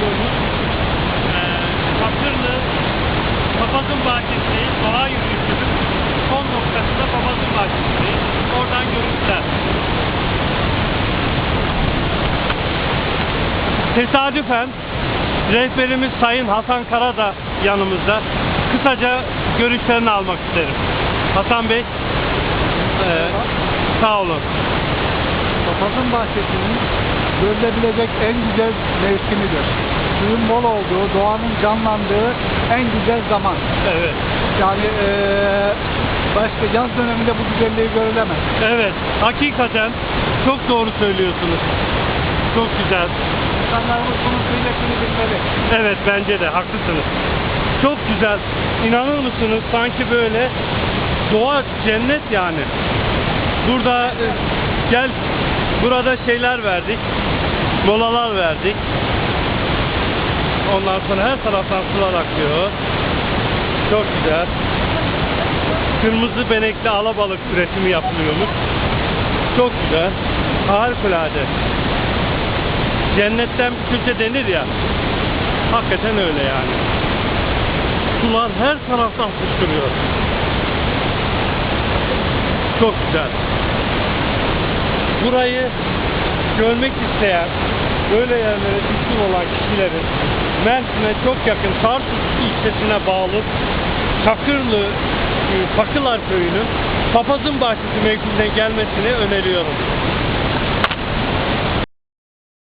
yapıyoruz. Ee, Papazın Bahçesi, Doğa Yürüyüşü'nün son noktasında Papazın Bahçesi. Oradan görüntüler. Tesadüfen rehberimiz Sayın Hasan Kara da yanımızda. Kısaca görüşlerini almak isterim. Hasan Bey, e, sağ olun. Papazın bahçesinin görülebilecek en güzel mevsimidir. Suyun bol olduğu, doğanın canlandığı en güzel zaman. Evet, Yani eee, başka yaz döneminde bu güzelliği görülemez. evet. Hakikaten çok doğru söylüyorsunuz. Çok güzel. İnsanlarımız bunun kıymetini bilmeli. Evet bence de haklısınız. Çok güzel. İnanır mısınız sanki böyle doğa cennet yani. Burada e, gel burada şeyler verdik. Molalar verdik. Ondan sonra her taraftan sular akıyor. Çok güzel. Kırmızı benekli alabalık üretimi yapılıyormuş. Çok güzel. Harikulade. Cennetten bir Türkçe denir ya. Hakikaten öyle yani. Sular her taraftan fışkırıyor. Çok güzel. Burayı görmek isteyen, böyle yerlere düşkün olan kişilerin Mersin'e çok yakın Tarsus ilçesine bağlı Çakırlı e, Fakılar Köyü'nün Papazın Bahçesi mevkiine gelmesini öneriyorum.